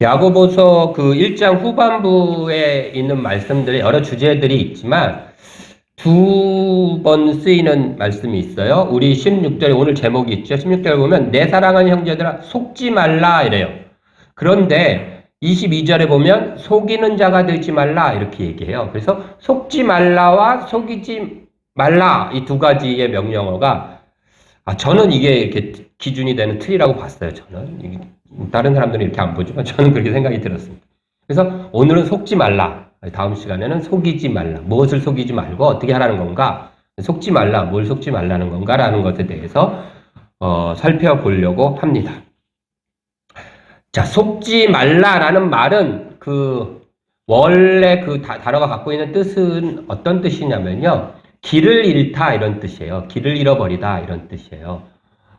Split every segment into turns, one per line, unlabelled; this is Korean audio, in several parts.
야고보서 그 1장 후반부에 있는 말씀들의 여러 주제들이 있지만 두 번 쓰이는 말씀이 있어요. 우리 16절에 오늘 제목이 있죠. 16절 보면 내 사랑하는 형제들아 속지 말라 이래요. 그런데 22절에 보면 속이는 자가 되지 말라 이렇게 얘기해요. 그래서 속지 말라와 속이지 말라 이 두 가지의 명령어가 아 저는 이게 이렇게 기준이 되는 틀이라고 봤어요. 저는 다른 사람들은 이렇게 안 보지만 저는 그렇게 생각이 들었습니다. 그래서 오늘은 속지 말라. 다음 시간에는 속이지 말라. 무엇을 속이지 말고 어떻게 하라는 건가? 속지 말라. 뭘 속지 말라는 건가라는 것에 대해서 어, 살펴보려고 합니다. 자, 속지 말라라는 말은 그 원래 그 다- 단어가 갖고 있는 뜻은 어떤 뜻이냐면요. 길을 잃다 이런 뜻이에요. 길을 잃어버리다 이런 뜻이에요.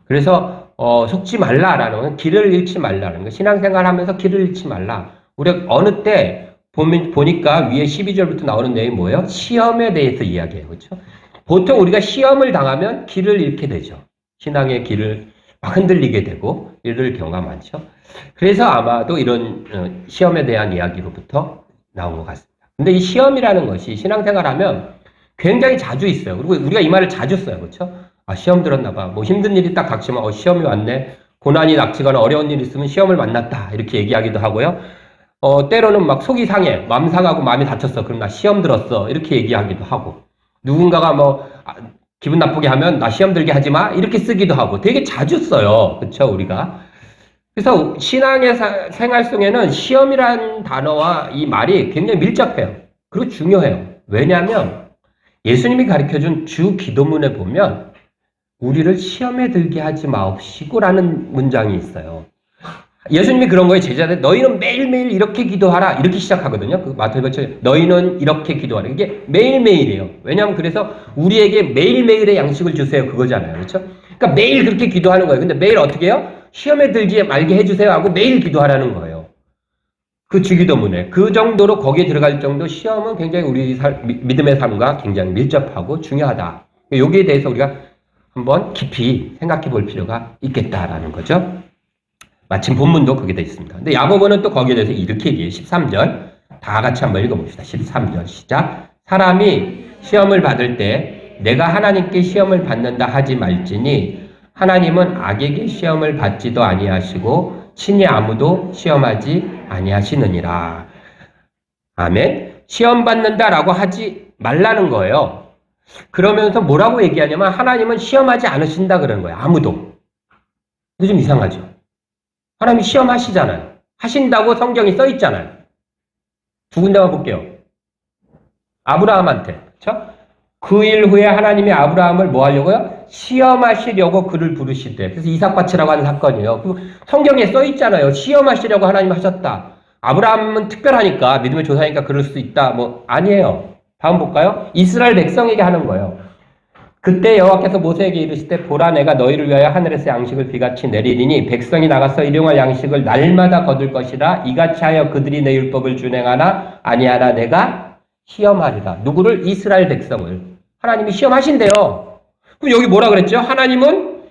그래서 어, 속지 말라라는 건 길을 잃지 말라는 거. 신앙생활 하면서 길을 잃지 말라. 우리가 어느 때 보면, 보니까 위에 12절부터 나오는 내용이 뭐예요? 시험에 대해서 이야기해요. 그렇죠? 보통 우리가 시험을 당하면 길을 잃게 되죠. 신앙의 길을 막 흔들리게 되고 이럴 경우가 많죠. 그래서 아마도 이런 어, 시험에 대한 이야기로부터 나온 것 같습니다. 근데 이 시험이라는 것이 신앙생활 하면 굉장히 자주 있어요. 그리고 우리가 이 말을 자주 써요. 그렇죠? 아, 시험 들었나 봐. 뭐 힘든 일이 딱 닥치면 어, 시험이 왔네. 고난이 닥치거나 어려운 일이 있으면 시험을 만났다. 이렇게 얘기하기도 하고요. 어, 때로는 막 속이 상해. 마음 상하고 마음이 다쳤어. 그럼 나 시험 들었어. 이렇게 얘기하기도 하고. 누군가가 뭐 아, 기분 나쁘게 하면 나 시험 들게 하지 마. 이렇게 쓰기도 하고. 되게 자주 써요. 그렇죠? 우리가. 그래서 신앙의 사- 생활 속에는 시험이란 단어와 이 말이 굉장히 밀접해요. 그리고 중요해요. 왜냐하면 예수님이 가르쳐 준 주 기도문에 보면 우리를 시험에 들게 하지 마옵시고라는 문장이 있어요. 예수님이 그런 거에 제자들 너희는 매일매일 이렇게 기도하라 이렇게 시작하거든요. 그 마태복음 너희는 이렇게 기도하라 이게 매일매일이에요. 왜냐하면 그래서 우리에게 매일매일의 양식을 주세요 그거잖아요. 그렇죠? 그러니까 매일 그렇게 기도하는 거예요. 근데 매일 어떻게 해요? 시험에 들지 말게 해 주세요 하고 매일 기도하라는 거예요. 그 주기도문에 그 정도로 거기에 들어갈 정도 시험은 굉장히 우리 살- 미- 믿음의 삶과 굉장히 밀접하고 중요하다. 여기에 대해서 우리가 한번 깊이 생각해 볼 필요가 있겠다라는 거죠. 마침 본문도 거기에 돼 있습니다. 근데 야고보는 또 거기에 대해서 이렇게 얘기해요. 13절. 다 같이 한번 읽어봅시다. 13절 시작. 사람이 시험을 받을 때 내가 하나님께 시험을 받는다 하지 말지니 하나님은 악에게 시험을 받지도 아니하시고 친히 아무도 시험하지 아니하시느니라. 아멘. 시험 받는다라고 하지 말라는 거예요. 그러면서 뭐라고 얘기하냐면 하나님은 시험하지 않으신다 그러는 거예요. 아무도. 이거 좀 이상하죠. 하나님이 시험하시잖아요. 하신다고 성경이 써 있잖아요. 두 군데만 볼게요. 아브라함한테. 그렇죠? 그 일 후에 하나님이 아브라함을 뭐 하려고요? 시험하시려고 그를 부르시대. 그래서 이삭밭이라고 하는 사건이에요. 그 성경에 써 있잖아요. 시험하시려고 하나님 하셨다. 아브라함은 특별하니까 믿음의 조사니까 그럴 수 있다. 뭐 아니에요. 다음 볼까요? 이스라엘 백성에게 하는 거예요. 그때 여호와께서 모세에게 이르시되 보라 내가 너희를 위하여 하늘에서 양식을 비같이 내리리니 백성이 나가서 일용할 양식을 날마다 거둘 것이라 이같이 하여 그들이 내 율법을 준행하나 아니하나 내가 시험하리라 누구를 이스라엘 백성을 하나님이 시험하신대요. 그럼 여기 뭐라 그랬죠? 하나님은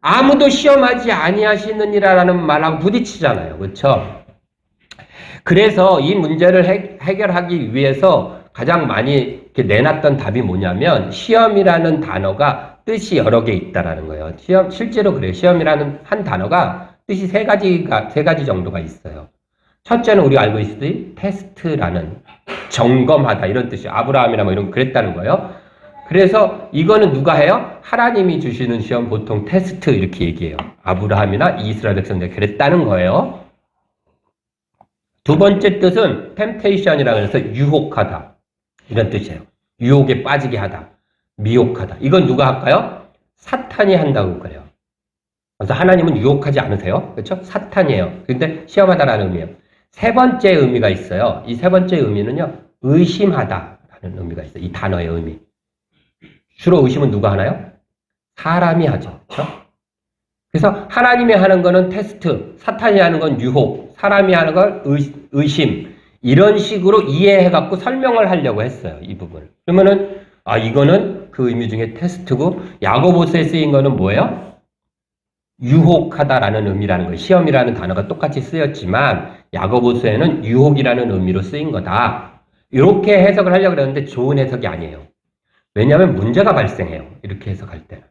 아무도 시험하지 아니하시느니라라는 말하고 부딪히잖아요. 그렇죠? 그래서 이 문제를 해, 해결하기 위해서 가장 많이 내놨던 답이 뭐냐면 시험이라는 단어가 뜻이 여러 개 있다라는 거예요. 시험 실제로 그래요. 시험이라는 한 단어가 뜻이 세 가지가 세 가지 정도가 있어요. 첫째는 우리가 알고 있듯이 테스트라는 점검하다 이런 뜻이 아브라함이나 뭐 이런 거 그랬다는 거예요. 그래서 이거는 누가 해요? 하나님이 주시는 시험 보통 테스트 이렇게 얘기해요. 아브라함이나 이스라엘 백성들 그랬다는 거예요. 두 번째 뜻은 템테이션이라고 해서 유혹하다. 이런 뜻이에요. 유혹에 빠지게 하다. 미혹하다. 이건 누가 할까요? 사탄이 한다고 그래요. 그래서 하나님은 유혹하지 않으세요. 그렇죠? 사탄이에요. 근데 시험하다라는 의미예요. 세 번째 의미가 있어요. 이 세 번째 의미는요. 의심하다라는 의미가 있어요. 이 단어의 의미. 주로 의심은 누가 하나요? 사람이 하죠. 그렇죠? 그래서 하나님이 하는 거는 테스트, 사탄이 하는 건 유혹, 사람이 하는 걸 의, 의심, 이런 식으로 이해해 갖고 설명을 하려고 했어요. 이 부분을. 그러면은, 아, 이거는 그 의미 중에 테스트고, 야고보스에 쓰인 거는 뭐예요? 유혹하다라는 의미라는 거예요. 시험이라는 단어가 똑같이 쓰였지만 야고보서에는 유혹이라는 의미로 쓰인 거다. 이렇게 해석을 하려고 그러는데 좋은 해석이 아니에요. 왜냐하면 문제가 발생해요. 이렇게 해석할 때는.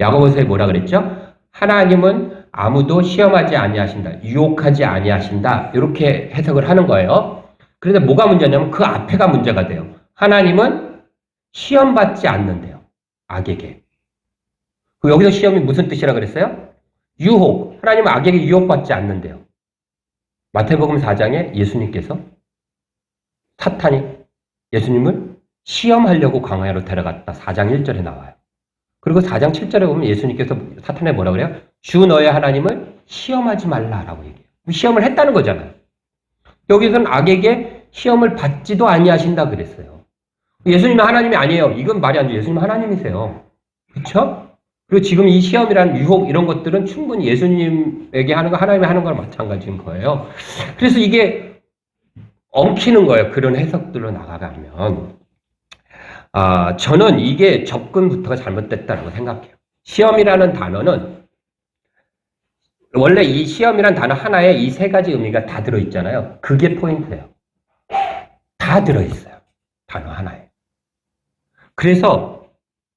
야고보서에 뭐라 그랬죠? 하나님은 아무도 시험하지 아니하신다. 유혹하지 아니하신다. 이렇게 해석을 하는 거예요. 그런데 뭐가 문제냐면 그 앞에가 문제가 돼요. 하나님은 시험받지 않는데요. 악에게. 그 여기서 시험이 무슨 뜻이라 그랬어요? 유혹. 하나님은 악에게 유혹받지 않는데요. 마태복음 4장에 예수님께서 사탄이 예수님을 시험하려고 광야로 데려갔다. 4장 1절에 나와요. 그리고 4장 7절에 보면 예수님께서 사탄에 뭐라 그래요? 주 너의 하나님을 시험하지 말라라고 얘기해요. 시험을 했다는 거잖아요. 여기서는 악에게 시험을 받지도 아니하신다 그랬어요. 예수님은 하나님이 아니에요. 이건 말이 안 돼요. 예수님은 하나님이세요. 그렇죠? 그리고 지금 이 시험이라는 유혹 이런 것들은 충분히 예수님에게 하는 거 하나님이 하는 거랑 마찬가지인 거예요. 그래서 이게 엉키는 거예요. 그런 해석들로 나가가면. 아, 저는 이게 접근부터가 잘못됐다고 생각해요. 시험이라는 단어는 원래 이 시험이란 단어 하나에 이 세 가지 의미가 다 들어있잖아요. 그게 포인트예요. 다 들어있어요. 단어 하나에. 그래서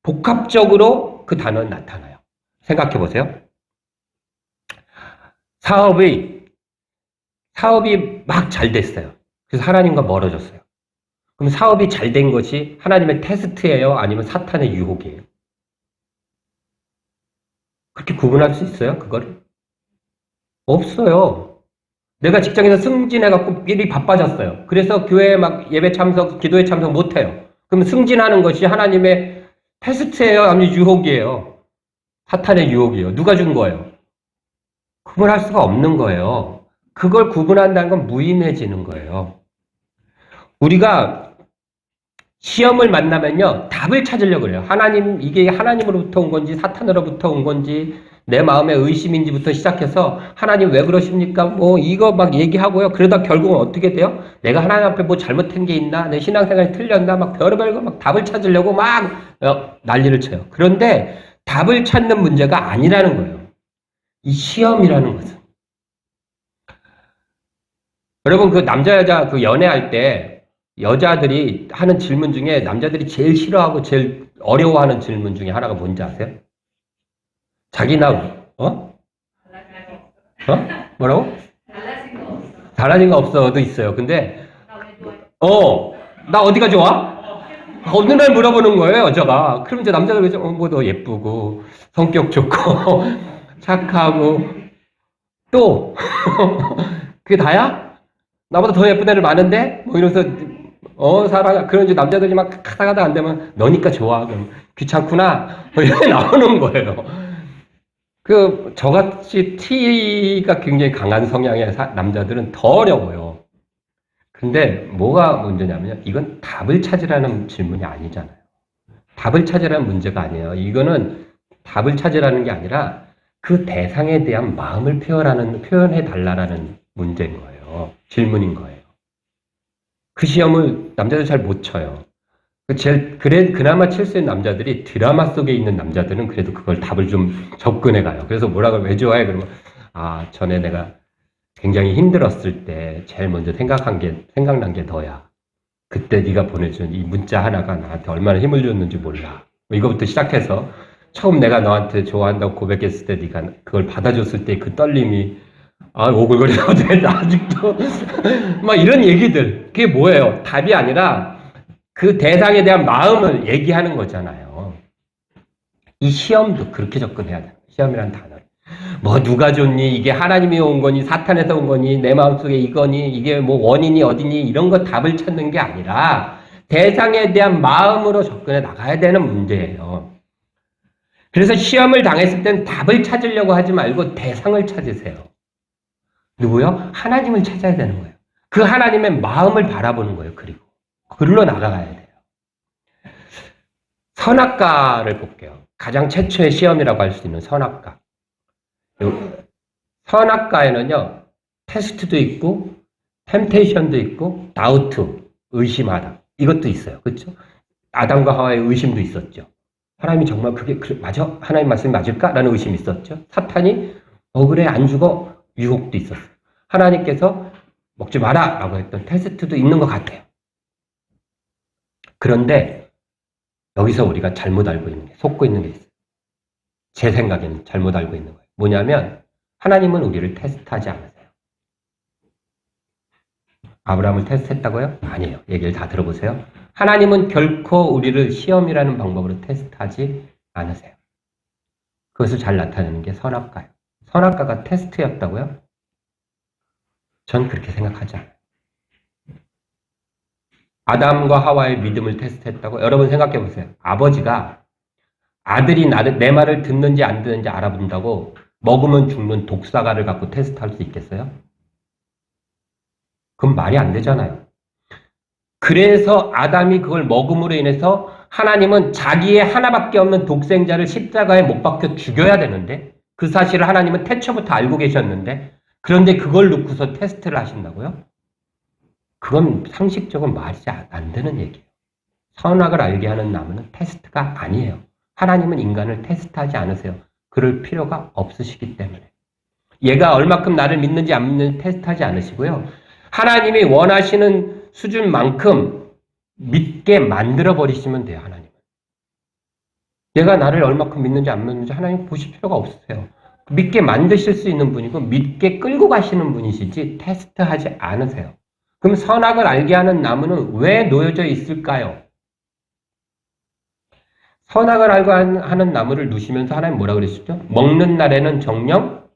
복합적으로 그 단어는 나타나요. 생각해 보세요. 사업이, 사업이 막 잘 됐어요. 그래서 하나님과 멀어졌어요. 그럼 사업이 잘 된 것이 하나님의 테스트예요? 아니면 사탄의 유혹이에요? 그렇게 구분할 수 있어요? 그거를? 없어요. 내가 직장에서 승진해갖고 일이 바빠졌어요. 그래서 교회에 막 예배 참석, 기도에 참석 못해요. 그럼 승진하는 것이 하나님의 테스트예요? 아니면 유혹이에요? 사탄의 유혹이에요. 누가 준 거예요? 구분할 수가 없는 거예요. 그걸 구분한다는 건 무인해지는 거예요. 우리가 시험을 만나면요, 답을 찾으려고 그래요. 하나님, 이게 하나님으로부터 온 건지, 사탄으로부터 온 건지, 내 마음의 의심인지부터 시작해서, 하나님 왜 그러십니까? 뭐, 이거 막 얘기하고요. 그러다 결국은 어떻게 돼요? 내가 하나님 앞에 뭐 잘못한 게 있나? 내 신앙생활이 틀렸나? 막 별의별 거 막 답을 찾으려고 막, 어, 난리를 쳐요. 그런데 답을 찾는 문제가 아니라는 거예요. 이 시험이라는 것은. 여러분, 그 남자, 여자 그 연애할 때, 여자들이 하는 질문 중에 남자들이 제일 싫어하고 제일 어려워하는 질문 중에 하나가 뭔지 아세요? 자기 나, 어? 어? 뭐라고?
달라진 거 없어.
달라진 거 없어도 있어요. 근데? 어, 나 어디가 좋아? 어느 날 물어보는 거예요, 여자가. 그럼 이제 남자들 그죠? 어, 뭐, 너 예쁘고, 성격 좋고, 착하고, 또, 그게 다야? 나보다 더 예쁜 애들 많은데? 뭐 이러면서, 어, 사랑, 그런 이제 남자들이 막 하다 가다 안 되면, 너니까 좋아. 그럼 귀찮구나. 뭐 이렇게 나오는 거예요. 그, 저같이 T가 굉장히 강한 성향의 사- 남자들은 더 어려워요. 근데 뭐가 문제냐면요. 이건 답을 찾으라는 질문이 아니잖아요. 답을 찾으라는 문제가 아니에요. 이거는 답을 찾으라는 게 아니라 그 대상에 대한 마음을 표현하는, 표현해 달라라는 문제인 거예요. 질문인 거예요. 그 시험을 남자들 잘 못 쳐요. 그 제일, 그래, 그나마 칠 수 있는 남자들이 드라마 속에 있는 남자들은 그래도 그걸 답을 좀 접근해 가요. 그래서 뭐라고, 왜 좋아해? 그러면, 아, 전에 내가 굉장히 힘들었을 때 제일 먼저 생각한 게 생각난 게 너야. 그때 네가 보내준 이 문자 하나가 나한테 얼마나 힘을 줬는지 몰라. 뭐 이거부터 시작해서 처음 내가 너한테 좋아한다고 고백했을 때 네가 그걸 받아줬을 때 그 떨림이 아 오글거리거든 아직도 막 이런 얘기들 그게 뭐예요? 답이 아니라 그 대상에 대한 마음을 얘기하는 거잖아요. 이 시험도 그렇게 접근해야 돼요. 시험이란 단어. 뭐 누가 줬니? 이게 하나님이 온 거니? 사탄에서 온 거니? 내 마음속에 이거니? 이게 뭐 원인이 어디니? 이런 거 답을 찾는 게 아니라 대상에 대한 마음으로 접근해 나가야 되는 문제예요. 그래서 시험을 당했을 땐 답을 찾으려고 하지 말고 대상을 찾으세요. 누구요? 하나님을 찾아야 되는 거예요. 그 하나님의 마음을 바라보는 거예요. 그리고 글로 나가야 돼요. 선악과를 볼게요. 가장 최초의 시험이라고 할 수 있는 선악과. 요- 선악과에는요, 테스트도 있고, 템테이션도 있고, 다우트, 의심하다. 이것도 있어요. 그렇죠? 아담과 하와의 의심도 있었죠. 하나님이 정말 그게 그- 맞아? 하나님 말씀이 맞을까? 라는 의심이 있었죠. 사탄이 먹으래 안 죽어 유혹도 있었어요. 하나님께서 먹지 마라 라고 했던 테스트도 있는 것 같아요. 그런데 여기서 우리가 잘못 알고 있는 게, 속고 있는 게 있어요. 제 생각에는 잘못 알고 있는 거예요. 뭐냐면 하나님은 우리를 테스트하지 않으세요. 아브라함을 테스트했다고요? 아니에요. 얘기를 다 들어보세요. 하나님은 결코 우리를 시험이라는 방법으로 테스트하지 않으세요. 그것을 잘 나타내는 게 선악과예요. 선악과가 테스트였다고요? 전 그렇게 생각하지 않아요. 아담과 하와의 믿음을 테스트했다고? 여러분 생각해 보세요. 아버지가 아들이 나를, 내 말을 듣는지 안 듣는지 알아본다고 먹으면 죽는 독사과를 갖고 테스트할 수 있겠어요? 그건 말이 안 되잖아요. 그래서 아담이 그걸 먹음으로 인해서 하나님은 자기의 하나밖에 없는 독생자를 십자가에 못 박혀 죽여야 되는데 그 사실을 하나님은 태초부터 알고 계셨는데 그런데 그걸 놓고서 테스트를 하신다고요? 그건 상식적으로 말이 안 되는 얘기예요. 선악을 알게 하는 나무는 테스트가 아니에요. 하나님은 인간을 테스트하지 않으세요. 그럴 필요가 없으시기 때문에. 얘가 얼마큼 나를 믿는지 안 믿는지 테스트하지 않으시고요. 하나님이 원하시는 수준만큼 믿게 만들어 버리시면 돼요, 하나님 은. 얘가 나를 얼마큼 믿는지 안 믿는지 하나님 보실 필요가 없으세요. 믿게 만드실 수 있는 분이고 믿게 끌고 가시는 분이시지 테스트하지 않으세요. 그럼 선악을 알게 하는 나무는 왜 놓여져 있을까요? 선악을 알고 하는 나무를 누시면서 하나님 뭐라 그러시죠? 먹는 날에는 정령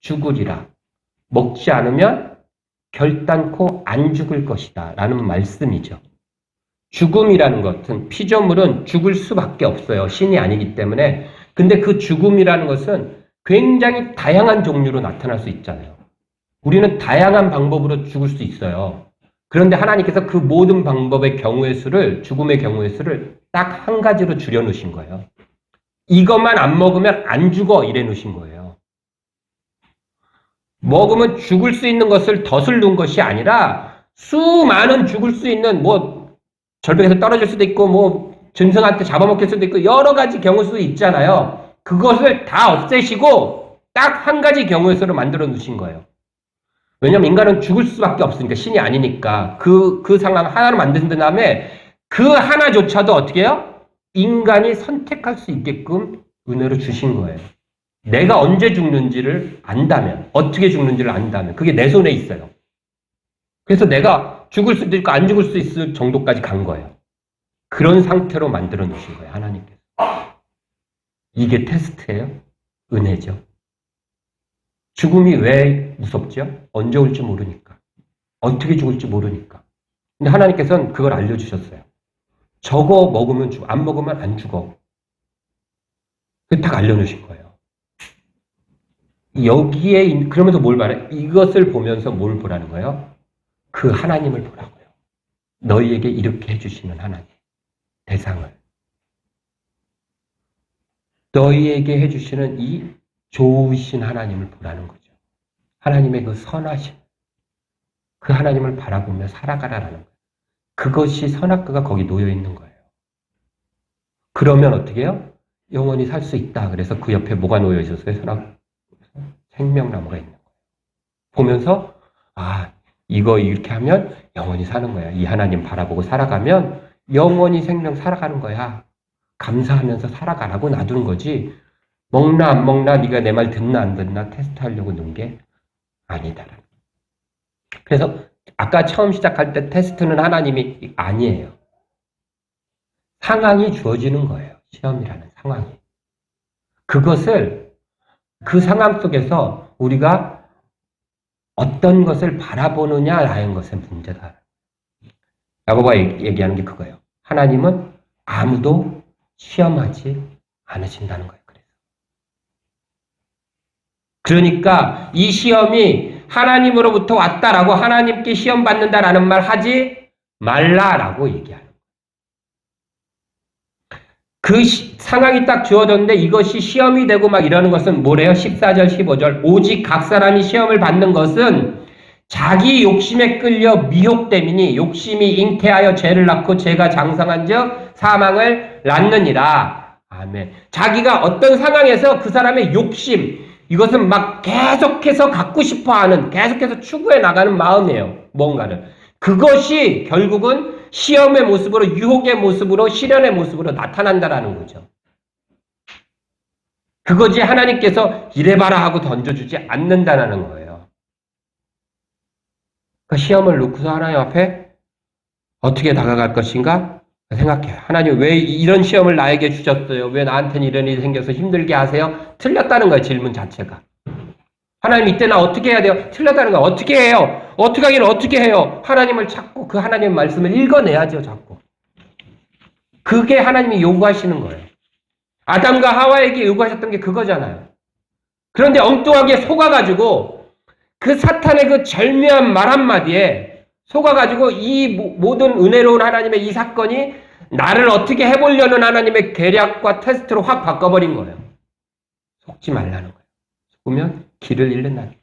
죽으리라. 먹지 않으면 결단코 안 죽을 것이다. 라는 말씀이죠. 죽음이라는 것은 피조물은 죽을 수밖에 없어요. 신이 아니기 때문에. 근데 그 죽음이라는 것은 굉장히 다양한 종류로 나타날 수 있잖아요. 우리는 다양한 방법으로 죽을 수 있어요. 그런데 하나님께서 그 모든 방법의 경우의 수를, 죽음의 경우의 수를 딱 한 가지로 줄여 놓으신 거예요. 이것만 안 먹으면 안 죽어 이래 놓으신 거예요. 먹으면 죽을 수 있는 것을 덫을 놓은 것이 아니라 수많은 죽을 수 있는 뭐 절벽에서 떨어질 수도 있고 뭐 짐승한테 잡아먹힐 수도 있고 여러 가지 경우 수 있잖아요. 그것을 다 없애시고 딱 한 가지 경우의 수로 만들어 놓으신 거예요. 왜냐면 인간은 죽을 수밖에 없으니까 신이 아니니까 그, 그 상황 하나를 만든 다음에 그 하나조차도 어떻게 해요? 인간이 선택할 수 있게끔 은혜로 주신 거예요. 내가 언제 죽는지를 안다면, 어떻게 죽는지를 안다면, 그게 내 손에 있어요. 그래서 내가 죽을 수도 있고 안 죽을 수 있을 정도까지 간 거예요. 그런 상태로 만들어 놓으신 거예요, 하나님께서. 이게 테스트예요? 은혜죠. 죽음이 왜 무섭죠? 언제 올지 모르니까. 어떻게 죽을지 모르니까. 근데 하나님께서는 그걸 알려주셨어요. 저거 먹으면 죽어. 안 먹으면 안 죽어. 딱 알려놓으신 거예요. 여기에, 그러면서 뭘 말해? 이것을 보면서 뭘 보라는 거예요? 그 하나님을 보라고요. 너희에게 이렇게 해주시는 하나님. 대상을. 너희에게 해주시는 이 좋으신 하나님을 보라는 거죠. 하나님의 그 선하심. 그 하나님을 바라보며 살아가라라는 거예요. 그것이 선악과가 거기 놓여 있는 거예요. 그러면 어떻게 해요? 영원히 살 수 있다. 그래서 그 옆에 뭐가 놓여 있었어요? 선악, 생명나무가 있는 거예요. 보면서, 아, 이거 이렇게 하면 영원히 사는 거야. 이 하나님 바라보고 살아가면 영원히 생명 살아가는 거야. 감사하면서 살아가라고 놔두는 거지. 먹나 안 먹나 네가 내 말 듣나 안 듣나 테스트하려고 놓은 게 아니다. 그래서 아까 처음 시작할 때 테스트는 하나님이 아니에요. 상황이 주어지는 거예요. 시험이라는 상황이. 그것을 그 상황 속에서 우리가 어떤 것을 바라보느냐라는 것의 문제다. 야고보가 얘기하는 게 그거예요. 하나님은 아무도 시험하지 않으신다는 거예요. 그래서. 그러니까 이 시험이 하나님으로부터 왔다라고 하나님께 시험 받는다라는 말 하지 말라라고 얘기하는. 그 시, 상황이 딱 주어졌는데 이것이 시험이 되고 막 이러는 것은 뭐래요? 14절, 15절. 오직 각 사람이 시험을 받는 것은 자기 욕심에 끌려 미혹됨이니 욕심이 잉태하여 죄를 낳고 죄가 장성한 즉 사망을 낳느니라. 아멘. 자기가 어떤 상황에서 그 사람의 욕심, 이것은 막 계속해서 갖고 싶어 하는, 계속해서 추구해 나가는 마음이에요. 뭔가를. 그것이 결국은 시험의 모습으로, 유혹의 모습으로, 시련의 모습으로 나타난다라는 거죠. 그거지 하나님께서 이래봐라 하고 던져주지 않는다라는 거예요. 그 시험을 놓고서 하나님 앞에 어떻게 다가갈 것인가 생각해요. 하나님 왜 이런 시험을 나에게 주셨어요? 왜 나한테는 이런 일이 생겨서 힘들게 하세요? 틀렸다는 거예요. 질문 자체가. 하나님 이때 나 어떻게 해야 돼요? 틀렸다는 거예요. 어떻게 해요? 어떻게 하기는 어떻게 해요? 하나님을 찾고 그 하나님의 말씀을 읽어내야죠. 자꾸. 그게 하나님이 요구하시는 거예요. 아담과 하와에게 요구하셨던 게 그거잖아요. 그런데 엉뚱하게 속아가지고 그 사탄의 그 절묘한 말 한마디에 속아가지고 이 모든 은혜로운 하나님의 이 사건이 나를 어떻게 해보려는 하나님의 계략과 테스트로 확 바꿔버린 거예요. 속지 말라는 거예요. 속으면 길을 잃는다는 거예요.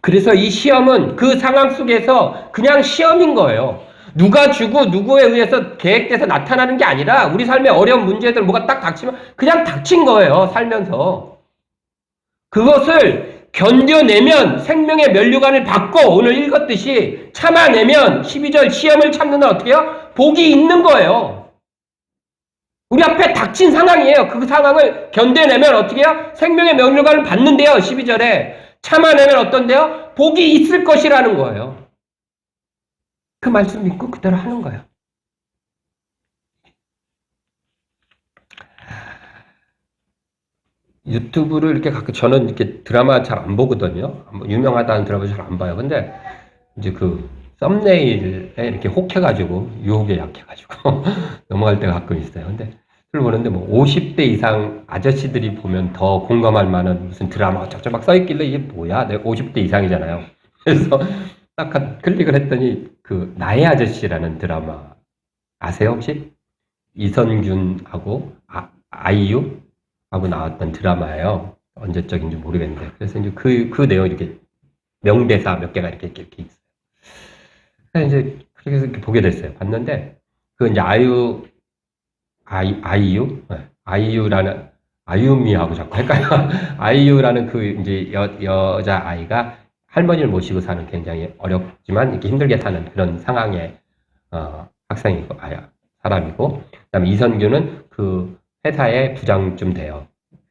그래서 이 시험은 그 상황 속에서 그냥 시험인 거예요. 누가 주고 누구에 의해서 계획돼서 나타나는 게 아니라 우리 삶의 어려운 문제들 뭐가 딱 닥치면 그냥 닥친 거예요. 살면서. 그것을 견뎌내면 생명의 면류관을 받고 오늘 읽었듯이 참아내면 12절 시험을 참는 날 어떻게 해요? 복이 있는 거예요. 우리 앞에 닥친 상황이에요. 그 상황을 견뎌내면 어떻게 해요? 생명의 면류관을 받는데요. 12절에 참아내면 어떤데요? 복이 있을 것이라는 거예요. 그 말씀 믿고 그대로 하는 거예요. 유튜브를 이렇게 가끔 저는 이렇게 드라마 잘 안 보거든요. 유명하다는 드라마 잘 안 봐요. 근데 이제 그 썸네일에 이렇게 혹해가지고 유혹에 약해가지고 넘어갈 때가 가끔 있어요. 근데 보는데 뭐 50대 이상 아저씨들이 보면 더 공감할 만한 무슨 드라마 어쩌고 막 써있길래 이게 뭐야? 내가 50대 이상이잖아요. 그래서 딱 클릭을 했더니 그 나의 아저씨라는 드라마 아세요 혹시? 이선균하고 아, 아이유 하고 나왔던 드라마예요. 언제적인지 모르겠는데 그래서 이제 그 그 내용 이렇게 명대사 몇 개가 이렇게 이렇게 있어요. 그래서 이제 그렇게 보게 됐어요. 봤는데 그 이제 아이유 아이 아이유 네. 아이유라는 아유미하고 자꾸 헷갈려. 아이유라는 그 이제 여 여자 아이가 할머니를 모시고 사는 굉장히 어렵지만 이렇게 힘들게 사는 그런 상황의 어, 학생이고 아야 사람이고 그 다음에 이선규는 그 회사의 부장쯤 돼요.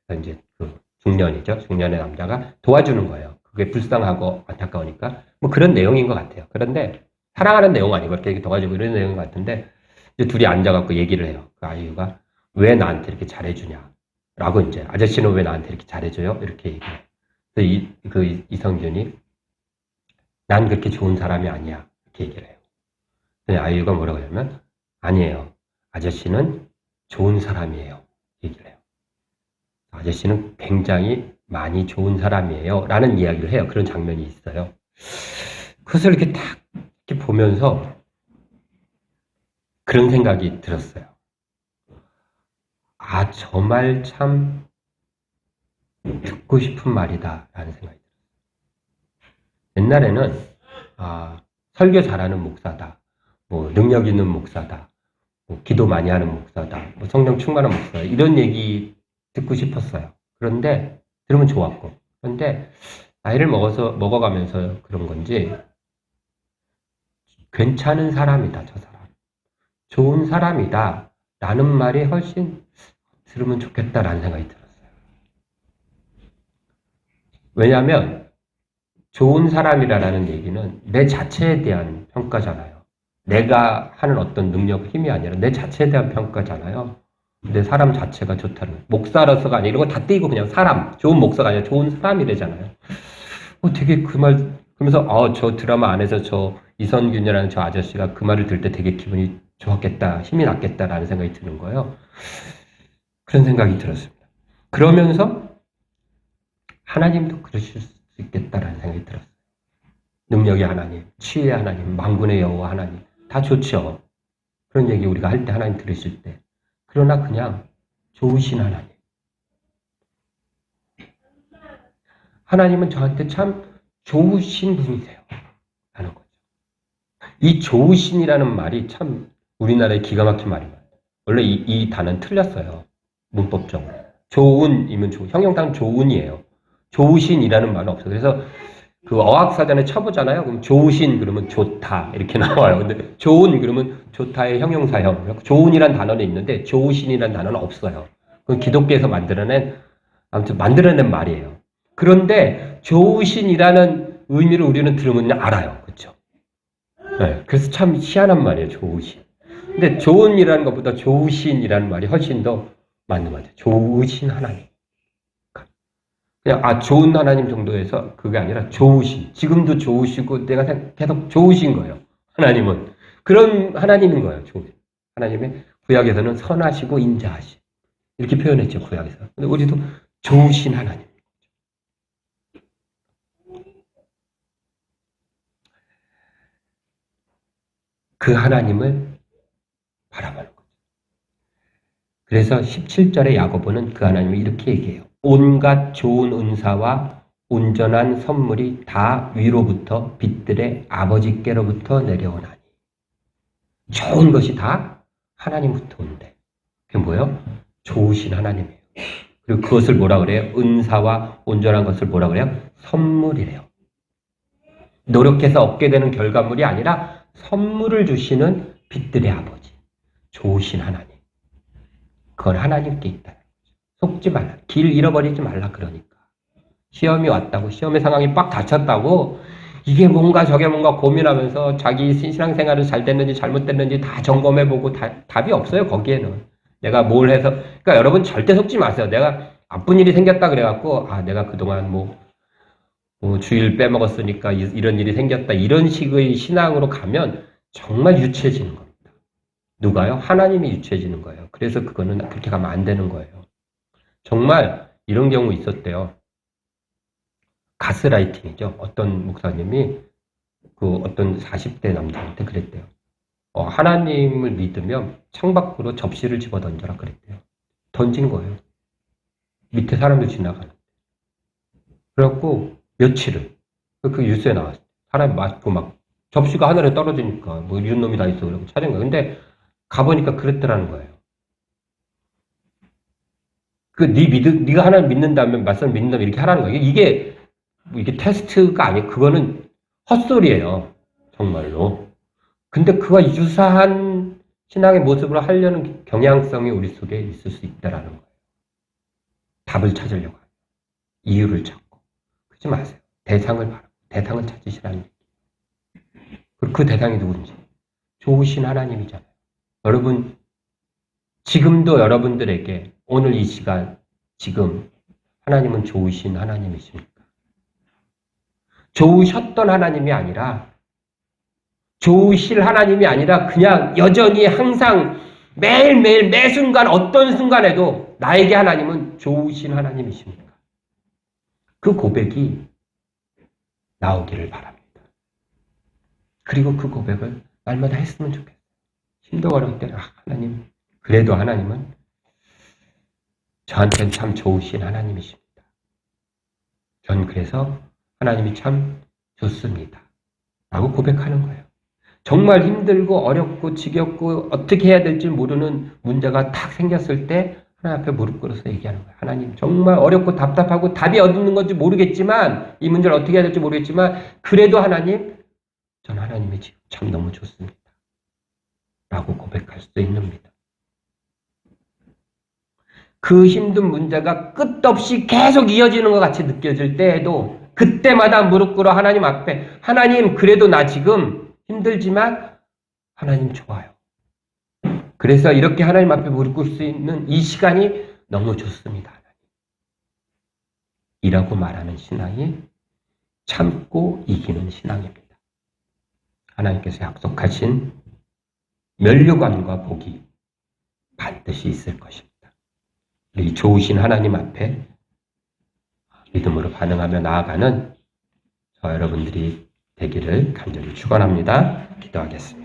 그래서 이제 그 중년이죠. 중년의 남자가 도와주는 거예요. 그게 불쌍하고 안타까우니까 뭐 그런 내용인 것 같아요. 그런데 사랑하는 내용 아니고 이렇게 도와주고 이런 내용 같은데 이제 둘이 앉아갖고 얘기를 해요. 그 아이유가 왜 나한테 이렇게 잘해주냐? 라고 이제 아저씨는 왜 나한테 이렇게 잘해줘요? 이렇게 얘기해요. 그래서 이, 그 이성균이 난 그렇게 좋은 사람이 아니야. 이렇게 얘기를 해요. 아이유가 뭐라고 하냐면, 아니에요. 아저씨는 좋은 사람이에요. 얘기를 해요. 아저씨는 굉장히 많이 좋은 사람이에요. 라는 이야기를 해요. 그런 장면이 있어요. 그것을 이렇게 딱 이렇게 보면서 그런 생각이 들었어요. 아, 저 말 참 듣고 싶은 말이다. 라는 생각이 옛날에는 아, 설교 잘하는 목사다, 뭐 능력 있는 목사다, 뭐 기도 많이 하는 목사다, 뭐 성령 충만한 목사다 이런 얘기 듣고 싶었어요. 그런데 들으면 좋았고 그런데 나이를 먹어서 먹어가면서 그런 건지 괜찮은 사람이다 저 사람, 좋은 사람이다 라는 말이 훨씬 들으면 좋겠다라는 생각이 들었어요. 왜냐하면 좋은 사람이라는 얘기는 내 자체에 대한 평가잖아요. 내가 하는 어떤 능력, 힘이 아니라 내 자체에 대한 평가잖아요. 내 사람 자체가 좋다는 목사로서가 아니라 이런 거 다 떼고 그냥 사람, 좋은 목사가 아니라 좋은 사람이 되잖아요. 어, 되게 그 말, 그러면서, 어, 저 드라마 안에서 저 이선균이라는 저 아저씨가 그 말을 들을 때 되게 기분이 좋았겠다, 힘이 났겠다라는 생각이 드는 거예요. 그런 생각이 들었습니다. 그러면서 하나님도 그러실 수수 있겠다라는 생각이 들었어요. 능력의 하나님, 치유의 하나님, 망군의 여호와 하나님 다 좋죠. 그런 얘기 우리가 할 때 하나님 들으실 때 그러나 그냥 좋으신 하나님. 하나님은 저한테 참 좋으신 분이세요. 하는 거죠. 이 좋으신이라는 말이 참 우리나라의 기가 막힌 같아요. 원래 이, 이 단어는 틀렸어요. 문법적으로. 좋은이면 좋, 형용사는 좋은이에요. 좋으신이라는 말은 없어요. 그래서 그 어학사전에 쳐보잖아요. 그럼 좋으신 그러면 좋다 이렇게 나와요. 근데 좋은 그러면 좋다의 형용사형. 좋은이란 단어는 있는데 좋으신이란 단어는 없어요. 그건 기독교에서 만들어낸 아무튼 만들어낸 말이에요. 그런데 좋으신이라는 의미를 우리는 들으면 알아요. 그렇죠? 네, 그래서 참 희한한 말이에요. 좋으신. 근데 좋은이라는 것보다 좋으신이라는 말이 훨씬 더 맞는 것 같아요. 좋으신 하나님. 그냥 아 좋은 하나님 정도에서 그게 아니라 좋으신. 지금도 좋으시고 내가 생- 계속 좋으신 거예요. 하나님은 그런 하나님인 거예요. 좋으신. 하나님의 구약에서는 선하시고 인자하신 이렇게 표현했죠. 구약에서. 근데 우리도 좋으신 하나님. 그 하나님을 바라보는 거죠. 그래서 17절의 야고보는 그 하나님을 이렇게 얘기해요. 온갖 좋은 은사와 온전한 선물이 다 위로부터 빛들의 아버지께로부터 내려오나니. 좋은 것이 다 하나님부터 온대. 그게 뭐예요? 좋으신 하나님이에요. 그리고 그것을 뭐라 그래요? 은사와 온전한 것을 뭐라 그래요? 선물이래요. 노력해서 얻게 되는 결과물이 아니라 선물을 주시는 빛들의 아버지. 좋으신 하나님. 그건 하나님께 있다. 속지 말라. 길 잃어버리지 말라 그러니까. 시험이 왔다고 시험의 상황이 빡 닥쳤다고 이게 뭔가 저게 뭔가 고민하면서 자기 신앙생활을 잘 됐는지 잘못됐는지 다 점검해보고 다, 답이 없어요 거기에는 내가 뭘 해서 그러니까 여러분 절대 속지 마세요 내가 나쁜 일이 생겼다 그래갖고 아 내가 그동안 뭐, 뭐 주일 빼먹었으니까 이- 이런 일이 생겼다 이런 식의 신앙으로 가면 정말 유치해지는 겁니다 누가요? 하나님이 유치해지는 거예요 그래서 그거는 그렇게 가면 안 되는 거예요 정말 이런 경우 있었대요 가스라이팅이죠. 어떤 목사님이 그 어떤 40대 남자한테 그랬대요. 어, 하나님을 믿으면 창밖으로 접시를 집어 던져라 그랬대요. 던진 거예요. 밑에 사람들 지나가는. 그래갖고 며칠을 그 뉴스에 나왔어요. 사람이 맞고 막 접시가 하늘에 떨어지니까 뭐 이런 놈이 다 있어 그러고 찾은 거예요. 근데 가보니까 그랬더라는 거예요. 그네 믿 네가 하나님 믿는다면 말씀 믿는다면 이렇게 하라는 거예요. 이게 뭐 이게 테스트가 아니 그거는 헛소리예요. 정말로. 근데 그와 유사한 신앙의 모습으로 하려는 경향성이 우리 속에 있을 수 있다라는 거예요. 답을 찾으려고 하요 이유를 찾고. 그러지 마세요. 대상을 바라고 대상을 찾으시라는 얘기. 그리고 그 대상이 누군지. 좋으신 하나님이잖아요. 여러분 지금도 여러분들에게 오늘 이 시간 지금 하나님은 좋으신 하나님이십니까? 좋으셨던 하나님이 아니라 좋으실 하나님이 아니라 그냥 여전히 항상 매일매일 매 순간 어떤 순간에도 나에게 하나님은 좋으신 하나님이십니까? 그 고백이 나오기를 바랍니다. 그리고 그 고백을 날마다 했으면. 힘 도 어려울 때 아, 하나님 그래도 하나님은 저한테는 참 좋으신 하나님이십니다. 전 그래서 하나님이 참 좋습니다. 라고 고백하는 거예요. 정말 힘들고 어렵고 지겹고 어떻게 해야 될지 모르는 문제가 탁 생겼을 때 하나님 앞에 무릎 꿇어서 얘기하는 거예요. 하나님 정말 어렵고 답답하고 답이 어디는 건지 모르겠지만 이 문제를 어떻게 해야 될지 모르겠지만 그래도 하나님 전 하나님이 지금 참 너무 좋습니다. 라고 고백할 수 있습니다. 그 힘든 문제가 끝없이 계속 이어지는 것 같이 느껴질 때에도 그때마다 무릎 꿇어 하나님 앞에 하나님 그래도 나 지금 힘들지만 하나님 좋아요. 그래서 이렇게 하나님 앞에 무릎 꿇을 수 있는 이 시간이 너무 좋습니다. 이라고 말하는 신앙이 참고 이기는 신앙입니다. 하나님께서 약속하신 면류관과 복이 반드시 있을 것입니다. 우리 좋으신 하나님 앞에 믿음으로 반응하며 나아가는 저 여러분들이 되기를 간절히 축원합니다. 기도하겠습니다.